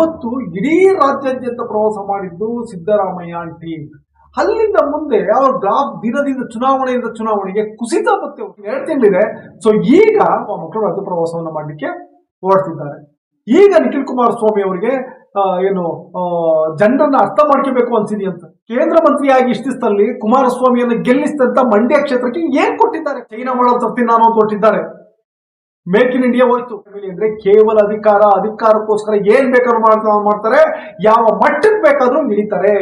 ಅವತ್ತು ಇಡೀ ರಾಜ್ಯಾದ್ಯಂತ ಪ್ರವಾಸ ಮಾಡಿದ್ದು ಸಿದ್ದರಾಮಯ್ಯ ಟೀಮ್ ಅಲ್ಲಿಂದ ಮುಂದೆ ಅವ್ರ ಗ್ರಾಫ್ ದಿನದಿಂದ ಚುನಾವಣೆಯಿಂದ ಚುನಾವಣೆಗೆ ಕುಸಿತ ಮತ್ತೆ ಎರಡು ತಿಂಗಳಿದೆ. ಸೊ ಈಗ ಮಕ್ಕಳು ರಾಜ್ಯ ಪ್ರವಾಸವನ್ನು ಮಾಡಲಿಕ್ಕೆ ಹೊರಡ್ತಿದ್ದಾರೆ. ಈಗ ನಿಖಿಲ್ ಕುಮಾರಸ್ವಾಮಿ ಅವರಿಗೆ ಏನು ಜನರನ್ನ ಅರ್ಥ ಮಾಡ್ಕೋಬೇಕು ಅನ್ಸಿದೆಯಂತ ಕೇಂದ್ರ ಮಂತ್ರಿಯಾಗಿ ಇಷ್ಟಿಸ್ತಲ್ಲಿ ಕುಮಾರಸ್ವಾಮಿಯನ್ನು ಗೆಲ್ಲಿಸಿದಂತ ಮಂಡ್ಯ ಕ್ಷೇತ್ರಕ್ಕೆ ಏನ್ ಕೊಟ್ಟಿದ್ದಾರೆ? ಚೈನಾ ಮಾಡೋ ತರ್ತೀನಿ ನಾನು ಅಂತ ಹೊಟ್ಟಿದ್ದಾರೆ ಮೇಕ್ ಇನ್ ಇಂಡಿಯಾ ಹೋಯ್ತು. ಅಂದ್ರೆ ಕೇವಲ ಅಧಿಕಾರ, ಅಧಿಕಾರಕ್ಕೋಸ್ಕರ ಏನ್ ಬೇಕಾದ್ರೂ ಮಾಡ್ತಾ ಮಾಡ್ತಾರೆ. ಯಾವ ಮಟ್ಟಕ್ಕೆ ಬೇಕಾದ್ರೂ ಇಳಿತಾರೆ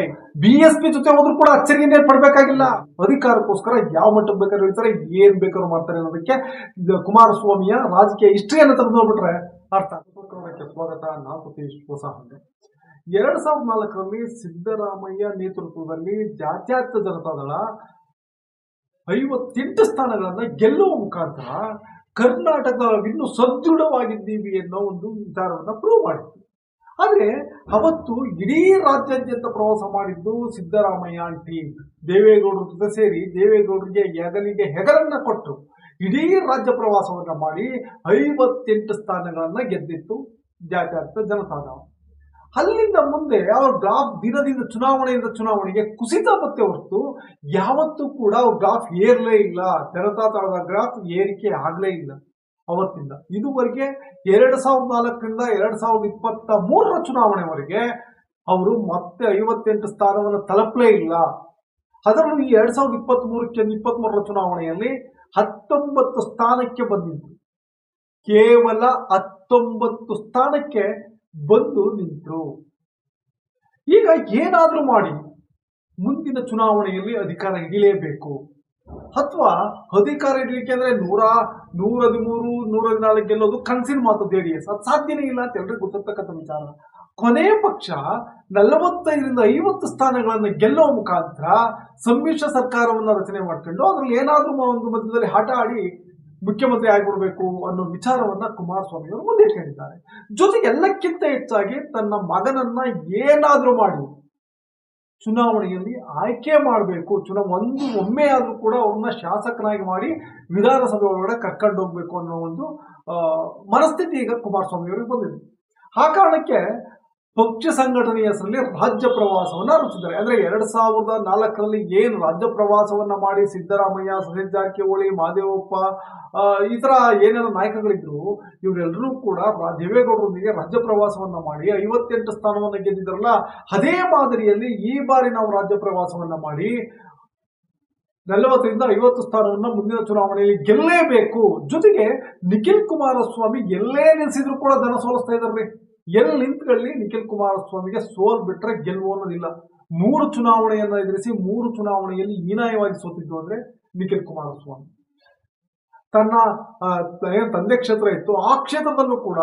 ಬಿ ಎಸ್ ಪಿ ಜೊತೆ ಹೋದ್ರು ಕೂಡ ಅಚ್ಚರಿಯನ್ನೇ ಪಡ್ಬೇಕಾಗಿಲ್ಲ. ಅಧಿಕಾರಕ್ಕೋಸ್ಕರ ಯಾವ ಮಟ್ಟಕ್ಕೆ ಬೇಕಾದ್ರೂ ಇಳಿತಾರೆ ಏನ್ ಬೇಕಾದ್ರೂ ಮಾಡ್ತಾರೆ ಅನ್ನೋದಕ್ಕೆ ಕುಮಾರಸ್ವಾಮಿಯ ರಾಜಕೀಯ ಹಿಸ್ಟ್ರಿಯನ್ನು ತೆಗೆದು ನೋಡ್ಬಿಟ್ರೆ ಅರ್ಥ ಸ್ವಾಗತ. ನಾಲ್ಕು ಸತೀಶ್ ಹೊಸ ಹಂಗೆ. ಎರಡ್ ಸಾವಿರದ ನಾಲ್ಕರಲ್ಲಿ ಸಿದ್ದರಾಮಯ್ಯ ನೇತೃತ್ವದಲ್ಲಿ ಜಾತ್ಯಾತೀತ ಜನತಾದಳ ಐವತ್ತೆಂಟು ಸ್ಥಾನಗಳನ್ನ ಗೆಲ್ಲುವ ಮುಖಾಂತರ ಕರ್ನಾಟಕ ಇನ್ನೂ ಸದೃಢವಾಗಿದ್ದೀವಿ ಅನ್ನೋ ಒಂದು ವಿಚಾರವನ್ನು ಪ್ರೂವ್ ಮಾಡಿದ್ವಿ. ಆದರೆ ಅವತ್ತು ಇಡೀ ರಾಜ್ಯಾದ್ಯಂತ ಪ್ರವಾಸ ಮಾಡಿದ್ದು ಸಿದ್ದರಾಮಯ್ಯ ಆಂಟಿ ದೇವೇಗೌಡರ ಜೊತೆ ಸೇರಿ ದೇವೇಗೌಡರಿಗೆ ಹೆಗಲಿಗೆ ಹೆಗಲನ್ನು ಕೊಟ್ಟು ಇಡೀ ರಾಜ್ಯ ಪ್ರವಾಸವನ್ನು ಮಾಡಿ ಐವತ್ತೆಂಟು ಸ್ಥಾನಗಳನ್ನು ಗೆದ್ದಿತ್ತು ಜಾತ್ಯಾತ ಜನತಾದಳ. ಅಲ್ಲಿಂದ ಮುಂದೆ ಅವ್ರ ಗ್ರಾಫ್ ದಿನದಿಂದ ಚುನಾವಣೆಯಿಂದ ಚುನಾವಣೆಗೆ ಕುಸಿತ ಮತ್ತೆ ಹೊರತು ಯಾವತ್ತೂ ಕೂಡ ಅವ್ರ ಗ್ರಾಫ್ ಏರ್ಲೇ ಇಲ್ಲ. ಜನತಾ ದಳದ ಗ್ರಾಫ್ ಏರಿಕೆ ಆಗಲೇ ಇಲ್ಲ ಅವತ್ತಿಂದ. ಇದುವರೆಗೆ ಎರಡು ಸಾವಿರದ ನಾಲ್ಕರಿಂದ ಎರಡು ಸಾವಿರದ ಇಪ್ಪತ್ತ ಮೂರರ ಚುನಾವಣೆವರೆಗೆ ಅವರು ಮತ್ತೆ ಐವತ್ತೆಂಟು ಸ್ಥಾನವನ್ನು ತಲುಪಲೇ ಇಲ್ಲ. ಅದರಲ್ಲೂ ಈ ಎರಡ್ ಸಾವಿರದ ಇಪ್ಪತ್ತ್ ಮೂರಕ್ಕೆ ಇಪ್ಪತ್ತ್ ಮೂರರ ಚುನಾವಣೆಯಲ್ಲಿ ಹತ್ತೊಂಬತ್ತು ಸ್ಥಾನಕ್ಕೆ ಬಂದಿದ್ರು. ಕೇವಲ ಹತ್ತೊಂಬತ್ತು ಸ್ಥಾನಕ್ಕೆ ಬಂದು ನಿಂತರು. ಈಗ ಏನಾದರೂ ಮಾಡಿ, ಮುಂದಿನ ಚುನಾವಣೆಯಲ್ಲಿ ಅಧಿಕಾರ ಹಿಡಿಯಲೇಬೇಕು ಅಥವಾ ಅಧಿಕಾರ ಹಿಡಿಲಿಕ್ಕೆ ಅಂದ್ರೆ ನೂರ ನೂರ ಹದಿಮೂರು, ನೂರ ಹದಿನಾಲ್ಕು ಗೆಲ್ಲೋದು ಕನಸಿನ ಮಾತು ಜೆ ಡಿ ಎಸ್ ಅದು ಸಾಧ್ಯನೇ ಇಲ್ಲ ಅಂತ ಎಲ್ರಿಗೂ ಗೊತ್ತಿರ್ತಕ್ಕಂಥ ವಿಚಾರ. ಕೊನೆ ಪಕ್ಷ ನಲವತ್ತೈದರಿಂದ ಐವತ್ತು ಸ್ಥಾನಗಳನ್ನು ಗೆಲ್ಲುವ ಮುಖಾಂತರ ಸಮ್ಮಿಶ್ರ ಸರ್ಕಾರವನ್ನು ರಚನೆ ಮಾಡ್ಕೊಂಡು, ಅದರಲ್ಲಿ ಏನಾದರೂ ಒಂದು ಮಧ್ಯದಲ್ಲಿ ಹಠ ಆಡಿ ಮುಖ್ಯಮಂತ್ರಿ ಆಗಿಬಿಡ್ಬೇಕು ಅನ್ನೋ ವಿಚಾರವನ್ನ ಕುಮಾರಸ್ವಾಮಿ ಅವರು ಮುಂದೆ ಇಟ್ಕೊಂಡಿದ್ದಾರೆ ಜೊತೆಗೆ ಎಲ್ಲಕ್ಕಿಂತ ಹೆಚ್ಚಾಗಿ ತನ್ನ ಮಗನನ್ನ ಏನಾದ್ರೂ ಮಾಡಿ ಚುನಾವಣೆಯಲ್ಲಿ ಆಯ್ಕೆ ಮಾಡಬೇಕು. ಚುನಾವ್ ಒಂದು ಒಮ್ಮೆ ಆದರೂ ಕೂಡ ಅವ್ರನ್ನ ಶಾಸಕನಾಗಿ ಮಾಡಿ ವಿಧಾನಸಭೆ ಒಳಗಡೆ ಕರ್ಕೊಂಡು ಹೋಗ್ಬೇಕು ಅನ್ನೋ ಒಂದು ಮನಸ್ಥಿತಿ ಈಗ ಕುಮಾರಸ್ವಾಮಿ ಅವರಿಗೆ ಬಂದಿದೆ. ಆ ಕಾರಣಕ್ಕೆ ಪಕ್ಷ ಸಂಘಟನೆಯ ಹೆಸರಲ್ಲಿ ರಾಜ್ಯ ಪ್ರವಾಸವನ್ನು ರೂಪಿಸಿದ್ದಾರೆ ಅಂದ್ರೆ ಎರಡ್ ಸಾವಿರದ ನಾಲ್ಕರಲ್ಲಿ ಏನು ರಾಜ್ಯ ಪ್ರವಾಸವನ್ನ ಮಾಡಿ ಸಿದ್ದರಾಮಯ್ಯ ಸುರೇಶ್ ಜಾರಕಿಹೊಳಿ, ಮಾದೇವಪ್ಪ ಈ ತರ ಏನೇನೋ ನಾಯಕಗಳಿದ್ರು ಇವರೆಲ್ಲರೂ ಕೂಡ ದೇವೇಗೌಡರೊಂದಿಗೆ ರಾಜ್ಯ ಪ್ರವಾಸವನ್ನ ಮಾಡಿ ಐವತ್ತೆಂಟು ಸ್ಥಾನವನ್ನು ಗೆದ್ದಿದ್ರಲ್ಲ ಅದೇ ಮಾದರಿಯಲ್ಲಿ ಈ ಬಾರಿ ನಾವು ರಾಜ್ಯ ಪ್ರವಾಸವನ್ನ ಮಾಡಿ ನಲವತ್ತರಿಂದ ಐವತ್ತು ಸ್ಥಾನವನ್ನು ಮುಂದಿನ ಚುನಾವಣೆಯಲ್ಲಿ ಗೆಲ್ಲೇಬೇಕು. ಜೊತೆಗೆ ನಿಖಿಲ್ ಕುಮಾರಸ್ವಾಮಿ ಎಲ್ಲೇ ನಿಲ್ಲಿಸಿದ್ರು ಕೂಡ ಧನ ಸೋಲಿಸ್ತಾ ಇದಾರ್ರಿ ಎಲ್ಲಿ ನಿಂತ್ಕೊಳ್ಳಿ ನಿಖಿಲ್ ಕುಮಾರಸ್ವಾಮಿಗೆ ಸೋಲ್ ಬಿಟ್ರೆ ಗೆಲುವು ಅನ್ನೋದಿಲ್ಲ. ಮೂರು ಚುನಾವಣೆಯನ್ನ ಎದುರಿಸಿ ಮೂರು ಚುನಾವಣೆಯಲ್ಲಿ ಹೀನಾಯವಾಗಿ ಸೋತಿದ್ದು ಅಂದ್ರೆ ನಿಖಿಲ್ ಕುಮಾರಸ್ವಾಮಿ. ತನ್ನ ಏನು ತಂದೆ ಕ್ಷೇತ್ರ ಇತ್ತು. ಆ ಕ್ಷೇತ್ರದಲ್ಲೂ ಕೂಡ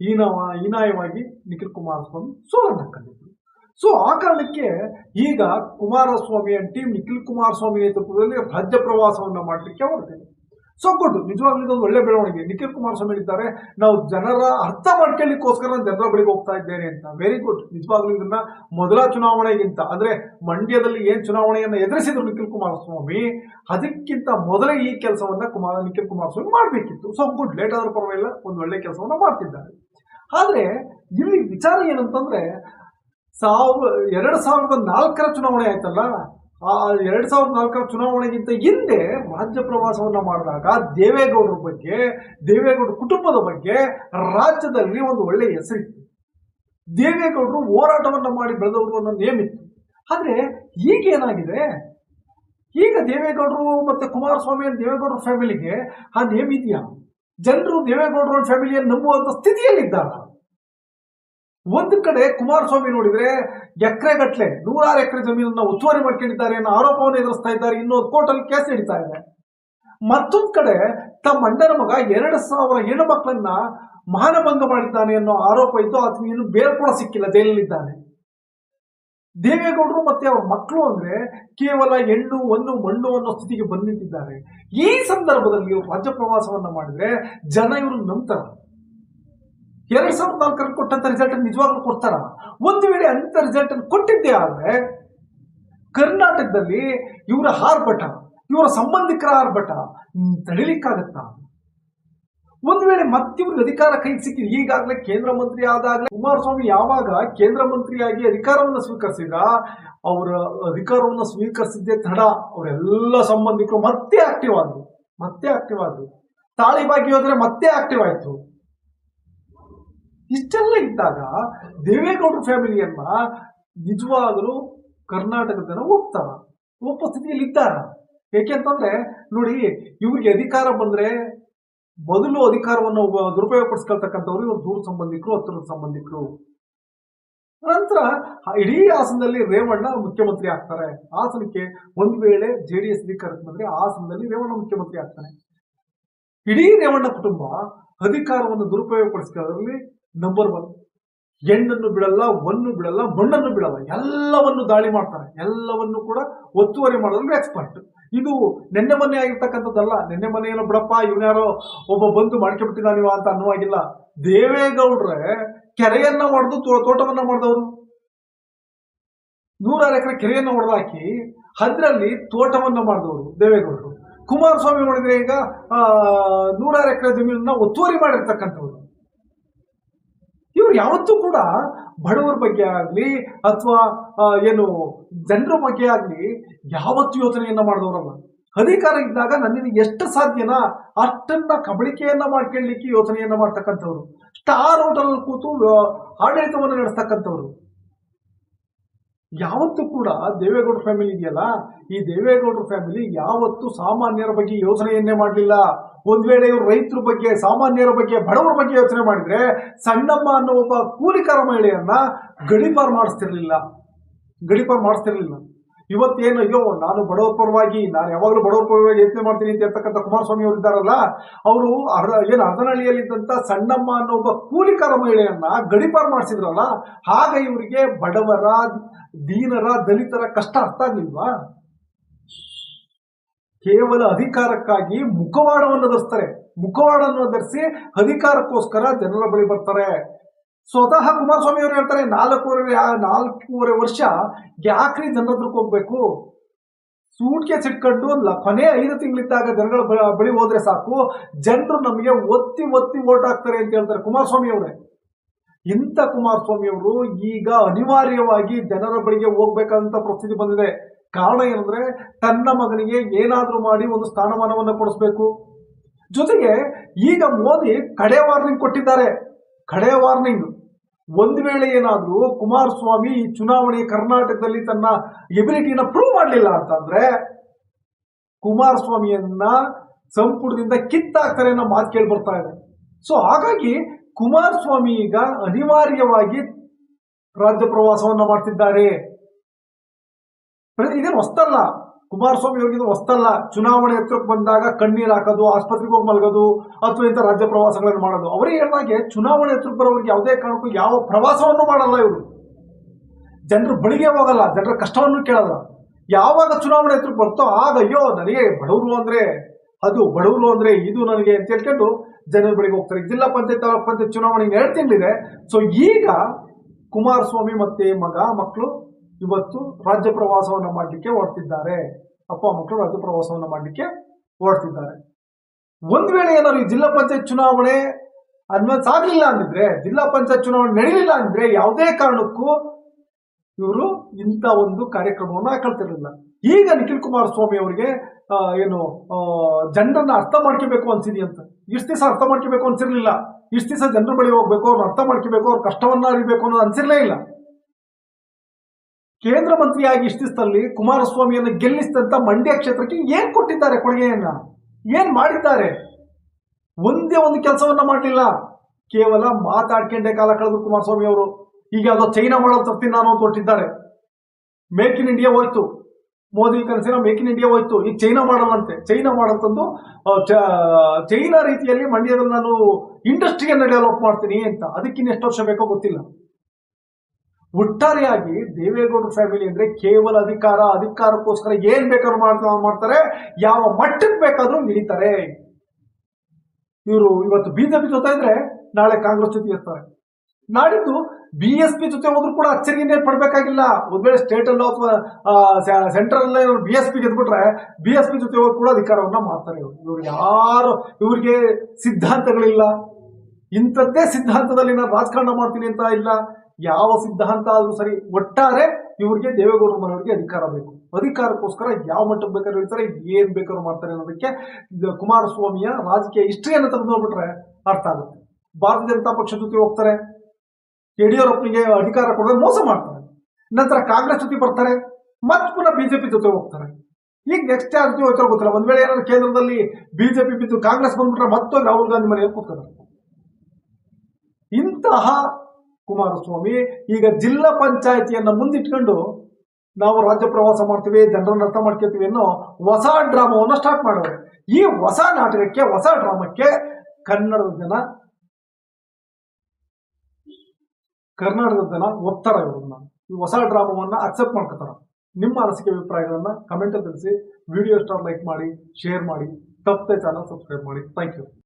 ಹೀನ ಹೀನಾಯವಾಗಿ ನಿಖಿಲ್ ಕುಮಾರಸ್ವಾಮಿ ಸೋಲನ್ನು ಕಂಡಿದ್ರು ಸೊ ಆ ಕಾರಣಕ್ಕೆ ಈಗ ಕುಮಾರಸ್ವಾಮಿ ಟೀಮ್ ನಿಖಿಲ್ ಕುಮಾರಸ್ವಾಮಿ ನೇತೃತ್ವದಲ್ಲಿ ರಾಜ್ಯ ಪ್ರವಾಸವನ್ನ ಮಾಡಲಿಕ್ಕೆ ಹೊರಟಿದೆ ಸೊ ಗುಡ್ ನಿಜವಾಗ್ಲೂ ಇದೊಂದು ಒಳ್ಳೆ ಬೆಳವಣಿಗೆ. ನಿಖಿಲ್ ಕುಮಾರಸ್ವಾಮಿ ಹೇಳಿದ್ದಾರೆ, ನಾವು ಜನರ ಅರ್ಥ ಮಾಡ್ಕೊಳ್ಳಿಕ್ಕೋಸ್ಕರ ನಾನು ಜನರ ಬಳಿಗೆ ಹೋಗ್ತಾ ಇದ್ದೇನೆ ಅಂತ. ವೆರಿ ಗುಡ್ ನಿಜವಾಗ್ಲೂ ಇದನ್ನ ಮೊದಲ ಚುನಾವಣೆಗಿಂತ, ಅಂದ್ರೆ ಮಂಡ್ಯದಲ್ಲಿ ಏನ್ ಚುನಾವಣೆಯನ್ನು ಎದುರಿಸಿದ್ರು ನಿಖಿಲ್ ಕುಮಾರಸ್ವಾಮಿ ಅದಕ್ಕಿಂತ ಮೊದಲೇ ಈ ಕೆಲಸವನ್ನ ಕುಮಾರ, ನಿಖಿಲ್ ಕುಮಾರಸ್ವಾಮಿ ಮಾಡಬೇಕಿತ್ತು. ಸೊ ಗುಡ್ ಲೇಟ್ ಆದ್ರೂ ಪರವಾಗಿಲ್ಲ, ಒಂದು ಒಳ್ಳೆ ಕೆಲಸವನ್ನ ಮಾಡ್ತಿದ್ದಾರೆ. ಆದ್ರೆ, ಇಲ್ಲಿ ವಿಚಾರ ಏನಂತಂದ್ರೆ, ಸಾವಿರ, ಎರಡು ಸಾವಿರದ ನಾಲ್ಕರ ಚುನಾವಣೆ ಆಯ್ತಲ್ಲ? ಆ, ಎರಡ್ ಸಾವಿರದ ನಾಲ್ಕರ ಚುನಾವಣೆಗಿಂತ ಹಿಂದೆ ರಾಜ್ಯ ಪ್ರವಾಸವನ್ನ ಮಾಡಿದಾಗ ದೇವೇಗೌಡರ ಬಗ್ಗೆ ದೇವೇಗೌಡರ ಕುಟುಂಬದ ಬಗ್ಗೆ ರಾಜ್ಯದಲ್ಲಿ ಒಂದು ಒಳ್ಳೆ ಹೆಸರಿತ್ತು. ದೇವೇಗೌಡರು ಹೋರಾಟವನ್ನ ಮಾಡಿ ಬೆಳೆದವರು ಅನ್ನೋ ನೇಮಿತ್ತು ಆದ್ರೆ ಈಗ ಏನಾಗಿದೆ? ಈಗ ದೇವೇಗೌಡರು ಮತ್ತೆ ಕುಮಾರಸ್ವಾಮಿ ದೇವೇಗೌಡರ ಫ್ಯಾಮಿಲಿಗೆ ಆ ನೇಮ್ ಇದೆಯಾ? ಜನರು ದೇವೇಗೌಡರ ಫ್ಯಾಮಿಲಿಯನ್ನು ನಂಬುವಂತ ಸ್ಥಿತಿಯಲ್ಲಿದ್ದಾರೆ? ಒಂದು ಕಡೆ ಕುಮಾರಸ್ವಾಮಿ ನೋಡಿದ್ರೆ ಎಕರೆಗಟ್ಟಲೆ ನೂರಾರು ಎಕರೆ ಜಮೀನನ್ನ ಒತ್ತುವರಿ ಮಾಡ್ಕೊಂಡಿದ್ದಾರೆ ಅನ್ನೋ ಆರೋಪವನ್ನು ಎದುರಿಸ್ತಾ ಇದ್ದಾರೆ ಇನ್ನೊಂದು ಕೋರ್ಟಲ್ಲಿ ಕೇಸ್ ಹಿಡಿತಾ ಇದೆ. ಮತ್ತೊಂದು ಕಡೆ ತಮ್ಮ ಅಣ್ಣನ ಮಗ ಎರಡು ಸಾವಿರ ಹೆಣ್ಣು ಮಕ್ಕಳನ್ನ ಮಾನಭಂಗ ಮಾಡಿದ್ದಾನೆ ಅನ್ನೋ ಆರೋಪ ಇದ್ದು ಆತನ ಇನ್ನು ಬೇರೆ ಕೂಡ ಸಿಕ್ಕಿಲ್ಲ, ಜೈಲಲ್ಲಿದ್ದಾನೆ. ದೇವೇಗೌಡರು ಮತ್ತೆ ಅವರ ಮಕ್ಕಳು ಅಂದ್ರೆ ಕೇವಲ ಹೆಣ್ಣು, ಒಂದು ಮಣ್ಣು ಅನ್ನೋ ಸ್ಥಿತಿಗೆ ಬಂದಿದ್ದಾರೆ. ಈ ಸಂದರ್ಭದಲ್ಲಿ ಅವರು ರಾಜ್ಯ ಪ್ರವಾಸವನ್ನ ಮಾಡಿದ್ರೆ ಜನ ಇವರು ನಂಬ್ತಾರ. ಎರಡ್ ಸಾವಿರದ ನಾಲ್ಕರಲ್ಲಿ ಕೊಟ್ಟಂತ ರಿಸಲ್ಟ್ ನಿಜವಾಗ್ಲೂ ಕೊಡ್ತಾರ? ಒಂದು ವೇಳೆ ಅಂತ ರಿಸಲ್ಟ್ ಅನ್ನು ಆದರೆ ಕರ್ನಾಟಕದಲ್ಲಿ ಇವರ ಹಾರ್ಭಟ, ಇವರ ಸಂಬಂಧಿಕರ ಆರ್ಭಟ ತಡಿಲಿಕ್ಕಾಗತ್ತ? ಒಂದು ವೇಳೆ ಮತ್ತಿವ್ರಿಗೆ ಅಧಿಕಾರ ಕೈ ಸಿಕ್ಕಿ ಈಗಾಗಲೇ ಕೇಂದ್ರ ಮಂತ್ರಿ ಆದಾಗಲೇ ಕುಮಾರಸ್ವಾಮಿ ಯಾವಾಗ ಕೇಂದ್ರ ಮಂತ್ರಿಯಾಗಿ ಅಧಿಕಾರವನ್ನು ಸ್ವೀಕರಿಸಿದ, ಅವರ ಅಧಿಕಾರವನ್ನು ಸ್ವೀಕರಿಸಿದ್ದೇ ತಡ. ಅವರೆಲ್ಲ ಸಂಬಂಧಿಕರು ಮತ್ತೆ ಆಕ್ಟಿವ್ ಆದ್ರು, ಮತ್ತೆ ಆಕ್ಟಿವ್ ಆದ್ರು. ತಾಳಿ ಯೋಜನೆ ಮತ್ತೆ ಆಕ್ಟಿವ್ ಆಯ್ತು. ಇಷ್ಟೆಲ್ಲ ಇದ್ದಾಗ ದೇವೇಗೌಡರ ಫ್ಯಾಮಿಲಿಯನ್ನ ನಿಜವಾಗಲೂ ಕರ್ನಾಟಕದ ಜನ ಒಪ್ತಾರ. ಒಪ್ಪ ಸ್ಥಿತಿಯಲ್ಲಿ ಇದ್ದಾರ. ಏಕೆಂತಂದ್ರೆ ನೋಡಿ, ಇವ್ರಿಗೆ ಅಧಿಕಾರ ಬಂದ್ರೆ ಮೊದಲು ಅಧಿಕಾರವನ್ನು ದುರುಪಯೋಗ ಪಡಿಸ್ಕೊಳ್ತಕ್ಕಂಥವ್ರು ಇವರು ದೂರ ಸಂಬಂಧಿಕರು ಹತ್ತಿರದ ಸಂಬಂಧಿಕರು. ನಂತರ ಇಡೀ ಹಾಸನದಲ್ಲಿ ರೇವಣ್ಣ ಮುಖ್ಯಮಂತ್ರಿ ಆಗ್ತಾರೆ. ಹಾಸನಕ್ಕೆ ಒಂದು ವೇಳೆ ಜೆ ಡಿ ಎಸ್ ಅಧಿಕಾರಕ್ಕೆ ಬಂದ್ರೆ ಹಾಸನದಲ್ಲಿ ರೇವಣ್ಣ ಮುಖ್ಯಮಂತ್ರಿ ಆಗ್ತಾನೆ. ಇಡೀ ರೇವಣ್ಣ ಕುಟುಂಬ ಅಧಿಕಾರವನ್ನು ದುರುಪಯೋಗ ಪಡಿಸ್ಕೊಳ್ಳೋದ್ರಲ್ಲಿ ನಂಬರ್ ಒನ್ ಹೆಣ್ಣನ್ನು ಬಿಡಲ್ಲ ಒನ್ನು ಬಿಡಲ್ಲ, ಮಣ್ಣನ್ನು ಬಿಡಲ್ಲ. ಎಲ್ಲವನ್ನು ದಾಳಿ ಮಾಡ್ತಾರೆ. ಎಲ್ಲವನ್ನು ಕೂಡ ಒತ್ತುವರಿ ಮಾಡೋದ್ರಲ್ಲಿ ಎಕ್ಸ್ಪರ್ಟ್ ಇದು ನಿನ್ನೆ ಮೊನ್ನೆ ಆಗಿರ್ತಕ್ಕಂಥದ್ದಲ್ಲ. ನಿನ್ನೆ ಮೊನ್ನೆ ಏನೋ ಬಿಡಪ್ಪ ಇವನ್ಯಾರೋ ಒಬ್ಬ ಬಂದು ಮಾಡ್ಕೊಂಡ್ಬಿಟ್ಟಿದ್ದಾನಿವ ಅಂತ ಅನ್ನುವಾಗಿಲ್ಲ. ದೇವೇಗೌಡ್ರೆ ಕೆರೆಯನ್ನ ಹೊಡೆದು ತೋಟವನ್ನ ಮಾಡಿದವರು. ನೂರಾರು ಎಕರೆ ಕೆರೆಯನ್ನ ಹೊಡೆದಾಕಿ ಅದರಲ್ಲಿ ತೋಟವನ್ನ ಮಾಡಿದವರು ದೇವೇಗೌಡರು. ಕುಮಾರಸ್ವಾಮಿ ನೋಡಿದ್ರೆ ಈಗ ನೂರಾರು ಎಕರೆ ಜಮೀನನ್ನ ಒತ್ತುವರಿ ಮಾಡಿರ್ತಕ್ಕಂಥವ್ರು. ಇವ್ರು ಯಾವತ್ತೂ ಕೂಡ ಬಡವರ ಬಗ್ಗೆ ಆಗಲಿ ಅಥವಾ ಏನು ಜನರ ಬಗ್ಗೆ ಆಗಲಿ ಯಾವತ್ತು ಯೋಚನೆಯನ್ನ ಮಾಡಿದವರಲ್ಲ. ಅಧಿಕಾರ ಇದ್ದಾಗ ನನ್ನಿಂದ ಎಷ್ಟು ಸಾಧ್ಯನಾ ಅಷ್ಟನ್ನ ಕಬಳಿಕೆಯನ್ನ ಮಾಡ್ಕೊಳ್ಳಿಕ್ಕೆ ಯೋಚನೆಯನ್ನ ಮಾಡ್ತಕ್ಕಂಥವ್ರು. ಸ್ಟಾರ್ ಹೋಟೆಲ್ ಕೂತು ಆಡಳಿತವನ್ನು ನಡೆಸ್ತಕ್ಕಂಥವ್ರು. ಯಾವತ್ತೂ ಕೂಡ ದೇವೇಗೌಡ ಫ್ಯಾಮಿಲಿ ಇದೆಯಲ್ಲ, ಈ ದೇವೇಗೌಡರ ಫ್ಯಾಮಿಲಿ ಯಾವತ್ತೂ ಸಾಮಾನ್ಯರ ಬಗ್ಗೆ ಯೋಚನೆಯನ್ನೇ ಮಾಡಲಿಲ್ಲ. ಒಂದ್ ವೇಳೆ ಇವರು ರೈತರ ಬಗ್ಗೆ, ಸಾಮಾನ್ಯರ ಬಗ್ಗೆ, ಬಡವರ ಬಗ್ಗೆ ಯೋಚನೆ ಮಾಡಿದ್ರೆ ಸಣ್ಣಮ್ಮ ಅನ್ನೋ ಒಬ್ಬ ಕೂಲಿಕಾರ ಮಹಿಳೆಯನ್ನ ಗಡಿಪಾರ್ ಮಾಡಿಸ್ತಿರ್ಲಿಲ್ಲ. ಗಡಿಪಾರ್ ಮಾಡಿಸ್ತಿರ್ಲಿಲ್ಲ. ಇವತ್ತೇನು, ಅಯ್ಯೋ, ನಾನು ಬಡವರ ಪರವಾಗಿ, ನಾನು ಯಾವಾಗಲೂ ಬಡವರ ಪರವಾಗಿ ಯೋಚನೆ ಮಾಡ್ತೀನಿ ಅಂತ ಹೇಳ್ತಕ್ಕಂಥ ಕುಮಾರಸ್ವಾಮಿ ಅವರು ಇದ್ದಾರಲ್ಲ, ಅವರು ಏನು ಅರ್ಧನಹಳ್ಳಿಯಲ್ಲಿದ್ದಂಥ ಸಣ್ಣಮ್ಮ ಅನ್ನೋ ಒಬ್ಬ ಕೂಲಿಕಾರ ಮಹಿಳೆಯನ್ನ ಗಡಿಪಾರು ಮಾಡಿಸಿದ್ರಲ್ಲ ಹಾಗೆ ಇವರಿಗೆ ಬಡವರ, ದೀನರ, ದಲಿತರ ಕಷ್ಟ ಅರ್ಥ ಆಗಲಿಲ್ವಾ? ಕೇವಲ ಅಧಿಕಾರಕ್ಕಾಗಿ ಮುಖವಾಡವನ್ನು ಧರಿಸ್ತಾರೆ. ಮುಖವಾಡವನ್ನು ಧರಿಸಿ ಅಧಿಕಾರಕ್ಕೋಸ್ಕರ ಜನರ ಬಳಿ ಬರ್ತಾರೆ. ಸ್ವತಃ ಕುಮಾರಸ್ವಾಮಿ ಅವರು ಹೇಳ್ತಾರೆ, ನಾಲ್ಕೂವರೆ ನಾಲ್ಕೂವರೆ ವರ್ಷ ಯಾಕ್ರಿ ಜನರ ಹತ್ರಕ್ಕೆ ಹೋಗ್ಬೇಕು. ಸೂಟ್ಗೆ ಸಿಟ್ಕೊಂಡು ಲ- ಕೊನೆ ಐದು ತಿಂಗಳಿದ್ದಾಗ ಜನಗಳ ಬಳಿ ಹೋದ್ರೆ ಸಾಕು. ಜನರು ನಮಗೆ ಒತ್ತಿ ಒತ್ತಿ ಓಟ್ ಹಾಕ್ತಾರೆ ಅಂತ ಹೇಳ್ತಾರೆ ಕುಮಾರಸ್ವಾಮಿ ಅವರೇ ಇಂಥ ಕುಮಾರಸ್ವಾಮಿ ಅವರು ಈಗ ಅನಿವಾರ್ಯವಾಗಿ ಜನರ ಬಳಿಗೆ ಹೋಗ್ಬೇಕಾದಂತ ಪರಿಸ್ಥಿತಿ ಬಂದಿದೆ. ಕಾರಣ ಏನಂದ್ರೆ, ತನ್ನ ಮಗನಿಗೆ ಏನಾದರೂ ಮಾಡಿ ಒಂದು ಸ್ಥಾನಮಾನವನ್ನು ಕೊಡಿಸ್ಬೇಕು. ಜೊತೆಗೆ ಈಗ ಮೋದಿ ಕಡೆ ವಾರ್ನಿಂಗ್ ಕೊಟ್ಟಿದ್ದಾರೆ. ಕಡೆ ವಾರ್ನಿಂಗ್ ಒಂದು ವೇಳೆ ಏನಾದರೂ ಕುಮಾರಸ್ವಾಮಿ ಈ ಚುನಾವಣೆ ಕರ್ನಾಟಕದಲ್ಲಿ ತನ್ನ ಎಬಿಲಿಟಿನ ಪ್ರೂವ್ ಮಾಡಲಿಲ್ಲ ಅಂತಂದ್ರೆ ಕುಮಾರಸ್ವಾಮಿಯನ್ನ ಸಂಪುಟದಿಂದ ಕಿತ್ತಾಕ್ತಾರೆ ಅನ್ನೋ ಮಾತು ಕೇಳಿ ಬರ್ತಾ ಇದೆ. ಸೊ ಹಾಗಾಗಿ ಕುಮಾರಸ್ವಾಮಿ ಈಗ ಅನಿವಾರ್ಯವಾಗಿ ರಾಜ್ಯ ಪ್ರವಾಸವನ್ನ ಮಾಡ್ತಿದ್ದಾರೆ. ಇದೇನು ಹೊಸ್ತಲ್ಲ ಕುಮಾರಸ್ವಾಮಿ ಅವ್ರಿಗೆ ಹೊಸ್ತಲ್ಲ. ಚುನಾವಣೆ ಹತ್ರಕ್ಕೆ ಬಂದಾಗ ಕಣ್ಣೀರು ಹಾಕೋದು, ಆಸ್ಪತ್ರೆಗೆ ಹೋಗಿ ಮಲಗೋದು, ಅಥವಾ ಇಂಥ ರಾಜ್ಯ ಪ್ರವಾಸಗಳನ್ನು ಮಾಡೋದು. ಅವರೇ ಹೇಳಿದಾಗೆ ಚುನಾವಣೆ ಹತ್ರಕ್ಕೆ ಬರೋರಿಗೆ ಯಾವುದೇ ಕಾರಣಕ್ಕೂ ಯಾವ ಪ್ರವಾಸವನ್ನು ಮಾಡಲ್ಲ ಇವರು. ಜನರು ಬಳಿಗೆ ಹೋಗಲ್ಲ, ಜನರ ಕಷ್ಟವನ್ನು ಕೇಳಲ್ಲ. ಯಾವಾಗ ಚುನಾವಣೆ ಹತ್ರಕ್ಕೆ ಬರ್ತೋ ಆಗ ಅಯ್ಯೋ ನನಗೆ ಬಡವರು ಅಂದರೆ ಅದು ಬಡವರು ಅಂದರೆ ಇದು ನನಗೆ ಅಂತ ಹೇಳ್ಕೊಂಡು ಜನರ ಬಳಿಗೆ ಹೋಗ್ತಾರೆ. ಜಿಲ್ಲಾ ಪಂಚಾಯತ್ ಪಂಚಾಯತ್ ಚುನಾವಣೆ ಎರಡು ತಿಂಗಳಿದೆ. ಸೊ ಈಗ ಕುಮಾರಸ್ವಾಮಿ ಮತ್ತೆ ಮಗ ಮಕ್ಕಳು ಇವತ್ತು ರಾಜ್ಯ ಪ್ರವಾಸವನ್ನು ಮಾಡಲಿಕ್ಕೆ ಹೊರಟಿದ್ದಾರೆ. ಅಪ್ಪ, ಮಕ್ಕಳು ರಾಜ್ಯ ಪ್ರವಾಸವನ್ನು ಮಾಡಲಿಕ್ಕೆ ಹೊರಡ್ತಿದ್ದಾರೆ ಒಂದ್ ವೇಳೆ ಏನಾದ್ರು ಈ ಜಿಲ್ಲಾ ಪಂಚಾಯತ್ ಚುನಾವಣೆ ಅನ್ವನ್ಸ್ ಆಗಲಿಲ್ಲ ಅಂದಿದ್ರೆ, ಜಿಲ್ಲಾ ಪಂಚಾಯತ್ ಚುನಾವಣೆ ನಡೀಲಿಲ್ಲ ಅಂದ್ರೆ ಯಾವುದೇ ಕಾರಣಕ್ಕೂ ಇವರು ಇಂಥ ಒಂದು ಕಾರ್ಯಕ್ರಮವನ್ನು ಹಾಕೊಳ್ತಿರ್ಲಿಲ್ಲ ಈಗ ನಿಖಿಲ್ ಕುಮಾರಸ್ವಾಮಿ ಅವರಿಗೆ ಏನು ಜನರನ್ನ ಅರ್ಥ ಮಾಡ್ಕೋಬೇಕು ಅನ್ಸಿದೆಯಂತ ಇಷ್ಟು ದಿವಸ ಅರ್ಥ ಮಾಡ್ಕೋಬೇಕು ಅನ್ಸಿರ್ಲಿಲ್ಲ. ಇಷ್ಟು ದಿವಸ ಜನರ ಬಳಿ ಹೋಗ್ಬೇಕು, ಅವ್ರನ್ನ ಅರ್ಥ ಮಾಡ್ಕೋಬೇಕು, ಅವ್ರ ಕಷ್ಟವನ್ನ ಅರಿಬೇಕು ಅನ್ನೋದು ಅನ್ಸಿರ್ಲೇ ಇಲ್ಲ. ಕೇಂದ್ರ ಮಂತ್ರಿಯಾಗಿ ಇಷ್ಟಿಸ್ತಲ್ಲಿ ಕುಮಾರಸ್ವಾಮಿಯನ್ನು ಗೆಲ್ಲಿಸಿದಂತ ಮಂಡ್ಯ ಕ್ಷೇತ್ರಕ್ಕೆ ಏನ್ ಕೊಟ್ಟಿದ್ದಾರೆ ಕೊಡುಗೆಯನ್ನ? ಏನ್ ಮಾಡಿದ್ದಾರೆ? ಒಂದೇ ಒಂದು ಕೆಲಸವನ್ನ ಮಾಡಲಿಲ್ಲ. ಕೇವಲ ಮಾತಾಡ್ಕೊಂಡೇ ಕಾಲ ಕಳೆದ್ರು ಕುಮಾರಸ್ವಾಮಿ ಅವರು. ಈಗ ಅದು ಚೈನಾ ಮಾಡಲು ತರ್ತೀನಿ ನಾನು ಅಂತ ಹೊರಟಿದ್ದಾರೆ. ಮೇಕ್ ಇನ್ ಇಂಡಿಯಾ ಹೋಯ್ತು. ಮೋದಿ ಕನಸಿನ ಮೇಕ್ ಇನ್ ಇಂಡಿಯಾ ಹೋಯ್ತು. ಈಗ ಚೈನಾ ಮಾಡಲ್ಲಂತೆ ಚೈನಾ ಚ- ಚೈನಾ ರೀತಿಯಲ್ಲಿ ಮಂಡ್ಯದಲ್ಲಿ ನಾನು ಇಂಡಸ್ಟ್ರಿಯನ್ನು ಡೆವಲಪ್ ಮಾಡ್ತೀನಿ ಅಂತ. ಅದಕ್ಕಿನ್ನ ಎಷ್ಟು ವರ್ಷ ಬೇಕೋ ಗೊತ್ತಿಲ್ಲ. ಒಟ್ಟಾರೆಯಾಗಿ ದೇವೇಗೌಡ ಫ್ಯಾಮಿಲಿ ಅಂದ್ರೆ ಕೇವಲ ಅಧಿಕಾರ, ಅಧಿಕಾರಕ್ಕೋಸ್ಕರ ಏನ್ ಬೇಕಾದ್ರೂ ಮಾಡ್ತಾ ಮಾಡ್ತಾರೆ, ಯಾವ ಮಟ್ಟಕ್ಕೆ ಬೇಕಾದ್ರೂ ಇಳಿತಾರೆ ಇವರು ಇವತ್ತು ಬಿಜೆಪಿ ಜೊತೆ ಇದ್ರೆ ನಾಳೆ ಕಾಂಗ್ರೆಸ್ ಜೊತೆ ಇರ್ತಾರೆ. ನಾಡಿದ್ದು ಬಿ ಎಸ್ ಪಿ ಜೊತೆ ಹೋದ್ರು ಕೂಡ ಅಚ್ಚರಿಗೆ ಪಡ್ಬೇಕಾಗಿಲ್ಲ. ಒಂದ್ ವೇಳೆ ಸ್ಟೇಟ್ ಅಲ್ಲೋ ಅಥವಾ ಸೆಂಟ್ರಲ್ ಅಲ್ಲೇ ಬಿ ಎಸ್ ಪಿ ಗೆದ್ಬಿಟ್ರೆ ಬಿ ಎಸ್ ಪಿ ಜೊತೆ ಹೋಗಿ ಕೂಡ ಅಧಿಕಾರವನ್ನ ಮಾಡ್ತಾರೆ ಇವರು. ಇವ್ರು ಯಾರು, ಇವ್ರಿಗೆ ಸಿದ್ಧಾಂತಗಳಿಲ್ಲ. ಇಂಥದ್ದೇ ಸಿದ್ಧಾಂತದಲ್ಲಿ ನಾನು ರಾಜಕಾರಣ ಮಾಡ್ತೀನಿ ಅಂತ ಇಲ್ಲ. ಯಾವ ಸಿದ್ಧಾಂತ ಆದರೂ ಸರಿ ಒಟ್ಟಾರೆ ಇವ್ರಿಗೆ ದೇವೇಗೌಡರ ಮನೆಯವರಿಗೆ ಅಧಿಕಾರ ಬೇಕು. ಅಧಿಕಾರಕ್ಕೋಸ್ಕರ ಯಾವ ಮಟ್ಟಕ್ಕೆ ಬೇಕಾದ್ರೂ ಹೇಳ್ತಾರೆ, ಏನ್ ಬೇಕಾದ್ರೂ ಮಾಡ್ತಾರೆ ಅನ್ನೋದಕ್ಕೆ ಕುಮಾರಸ್ವಾಮಿಯ ರಾಜಕೀಯ ಹಿಸ್ಟ್ರಿಯನ್ನು ತಂದು ನೋಡ್ಬಿಟ್ರೆ ಅರ್ಥ ಆಗುತ್ತೆ. ಭಾರತೀಯ ಜನತಾ ಪಕ್ಷದ ಜೊತೆ ಹೋಗ್ತಾರೆ ಯಡಿಯೂರಪ್ಪನಿಗೆ ಅಧಿಕಾರ ಕೊಡದೆ ಮೋಸ ಮಾಡ್ತಾರೆ. ನಂತರ ಕಾಂಗ್ರೆಸ್ ಜೊತೆ ಬರ್ತಾರೆ, ಮತ್ತೆ ಪುನಃ ಬಿಜೆಪಿ ಜೊತೆ ಹೋಗ್ತಾರೆ. ಈಗ ನೆಕ್ಸ್ಟ್ ಯಾರ ಜೊತೆ ಹೋಗ್ತಾರೆ ಗೊತ್ತಿಲ್ಲ. ಒಂದ್ ವೇಳೆ ಏನಾದ್ರು ಕೇಂದ್ರದಲ್ಲಿ ಬಿಜೆಪಿ ಬಿದ್ದು ಕಾಂಗ್ರೆಸ್ ಬಂದ್ಬಿಟ್ರೆ ಮತ್ತೊಂದು ರಾಹುಲ್ ಗಾಂಧಿ ಮನೆಯಲ್ಲಿ ಇಂತಹ ಕುಮಾರಸ್ವಾಮಿ, ಈಗ ಜಿಲ್ಲಾ ಪಂಚಾಯತಿಯನ್ನ ಮುಂದಿಟ್ಕೊಂಡು ನಾವು ರಾಜ್ಯ ಪ್ರವಾಸ ಮಾಡ್ತೀವಿ, ಜನರನ್ನ ಅರ್ಥ ಮಾಡ್ಕೊತೀವಿ ಅನ್ನೋ ಹೊಸ ಡ್ರಾಮವನ್ನು ಸ್ಟಾರ್ಟ್ ಮಾಡೋರು ಈ ಹೊಸ ನಾಟಕಕ್ಕೆ, ಹೊಸ ಡ್ರಾಮಕ್ಕೆ ಕನ್ನಡದ ಜನ ಕರ್ನಾಟಕದ ಜನ ಒಪ್ತಾರ ನಾನು ಈ ಹೊಸ ಡ್ರಾಮವನ್ನ ಅಕ್ಸೆಪ್ಟ್ ಮಾಡ್ಕೋತಾರ. ನಿಮ್ಮ ಅನಿಸಿಕೆ ಅಭಿಪ್ರಾಯಗಳನ್ನ ಕಮೆಂಟ್ ತಿಳಿಸಿ. ವಿಡಿಯೋ ಸ್ಟಾರ್ ಲೈಕ್ ಮಾಡಿ ಶೇರ್ ಮಾಡಿ. ತಪ್ಪದೆ ಚಾನಲ್ ಸಬ್ಸ್ಕ್ರೈಬ್ ಮಾಡಿ. Thank you